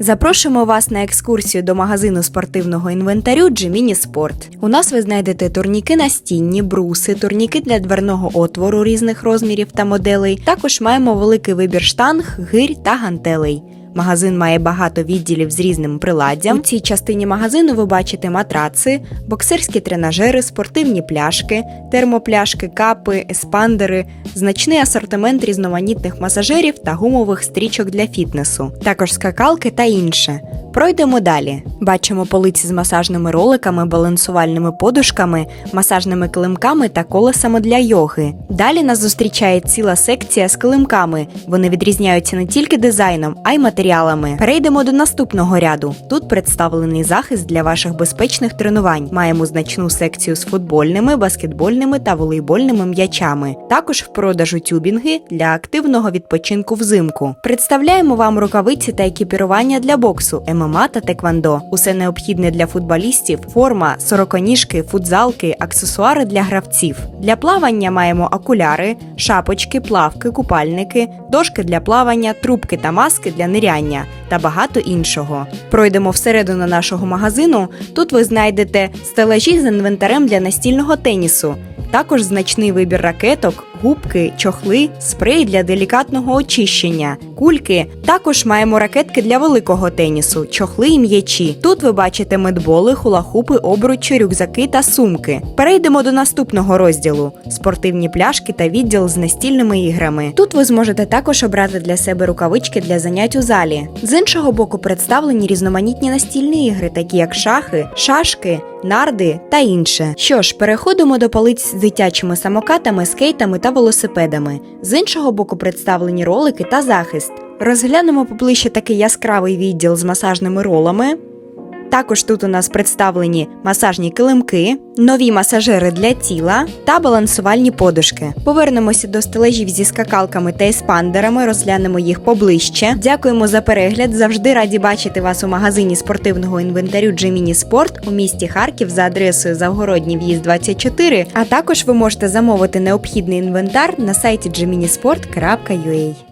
Запрошуємо вас на екскурсію до магазину спортивного інвентарю Джиміні Спорт. У нас ви знайдете турніки настінні, бруси, турніки для дверного отвору різних розмірів та моделей. Також маємо великий вибір штанг, гирь та гантелей. Магазин має багато відділів з різним приладдям. У цій частині магазину ви бачите матраци, боксерські тренажери, спортивні пляшки, термопляшки, капи, еспандери, значний асортимент різноманітних масажерів та гумових стрічок для фітнесу, також скакалки та інше. Пройдемо далі. Бачимо полиці з масажними роликами, балансувальними подушками, масажними килимками та колесами для йоги. Далі нас зустрічає ціла секція з килимками. Вони відрізняються не тільки дизайном, а й матеріалами. Перейдемо до наступного ряду. Тут представлений захист для ваших безпечних тренувань. Маємо значну секцію з футбольними, баскетбольними та волейбольними м'ячами. Також в продажу тюбінги для активного відпочинку взимку. Представляємо вам рукавиці та екіпірування для боксу, ММА та теквандо. Усе необхідне для футболістів, форма, сороконіжки, футзалки, аксесуари для гравців. Для плавання маємо окуляри, шапочки, плавки, купальники, дошки для плавання, трубки та маски для ниряння та багато іншого. Пройдемо всередину нашого магазину. Тут ви знайдете стелажі з інвентарем для настільного тенісу. Також значний вибір ракеток, губки, чохли, спрей для делікатного очищення, кульки. Також маємо ракетки для великого тенісу, чохли і м'ячі. Тут ви бачите медболи, хулахупи, обручі, рюкзаки та сумки. Перейдемо до наступного розділу: спортивні пляшки та відділ з настільними іграми. Тут ви зможете також обрати для себе рукавички для занять у залі. З іншого боку представлені різноманітні настільні ігри, такі як шахи, шашки, нарди та інше. Що ж, переходимо до полиць з дитячими самокатами, скейтами та велосипедами. З іншого боку представлені ролики та захист. Розглянемо поближче такий яскравий відділ з масажними ролами. Також тут у нас представлені масажні килимки, нові масажери для тіла та балансувальні подушки. Повернемося до стележів зі скакалками та еспандерами, розглянемо їх поближче. Дякуємо за перегляд. Завжди раді бачити вас у магазині спортивного інвентарю Джеміні Спорт у місті Харків за адресою Завгородній в'їзд 24. А також ви можете замовити необхідний інвентар на сайті geminisport.ua.